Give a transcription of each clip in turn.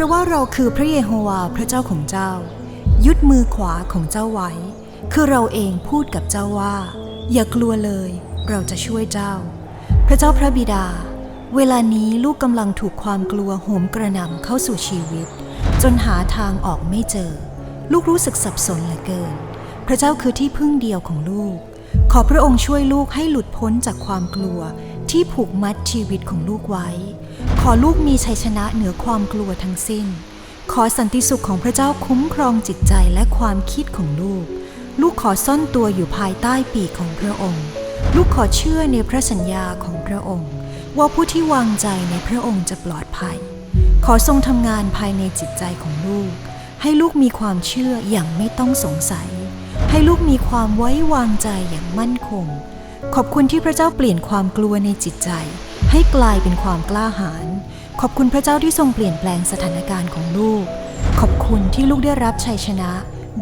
ราะว่าเราคือพระเยโฮวาพระเจ้าของเจ้า ยึดมือขวาของเจ้าไว้ คือเราเองพูดกับเจ้าว่า อย่ากลัวเลย เราจะช่วยเจ้า พระเจ้าพระบิดา เวลานี้ลูกกำลังถูกความกลัวโหมกระหน่ำเข้าสู่ชีวิต จนหาทางออกไม่เจอ ลูกรู้สึกสับสนเหลือเกิน พระเจ้าคือที่พึ่งเดียวของลูก ขอพระองค์ช่วยลูกให้หลุดพ้นจากความกลัว ที่ผูกมัดชีวิตของลูกไว้ ขอลูกมีชัยชนะเหนือความกลัวทั้งสิ้น ขอสันติสุขของพระเจ้าคุ้มครองจิตใจและความคิดของลูก ลูกขอซ่อนตัวอยู่ภายใต้ปีกของพระองค์ ลูกขอเชื่อในพระสัญญาของพระองค์ ว่าผู้ที่วางใจในพระองค์จะปลอดภัย ขอทรงทำงานภายในจิตใจของลูก ให้ลูกมีความเชื่ออย่างไม่ต้องสงสัย ให้ลูกมีความไว้วางใจอย่างมั่นคง ขอบคุณที่พระเจ้าเปลี่ยนความกลัวในจิตใจ ให้กลายเป็นความกล้าหาญ ขอบคุณพระเจ้าที่ทรงเปลี่ยนแปลงสถานการณ์ของลูก ขอบคุณที่ลูกได้รับชัยชนะ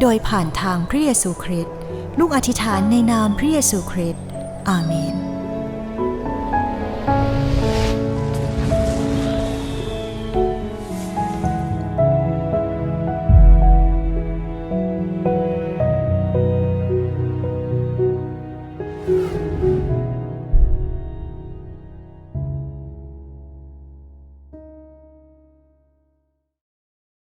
โดยผ่านทางพระเยซูคริสต์ ลูกอธิษฐานในนามพระเยซูคริสต์ อาเมน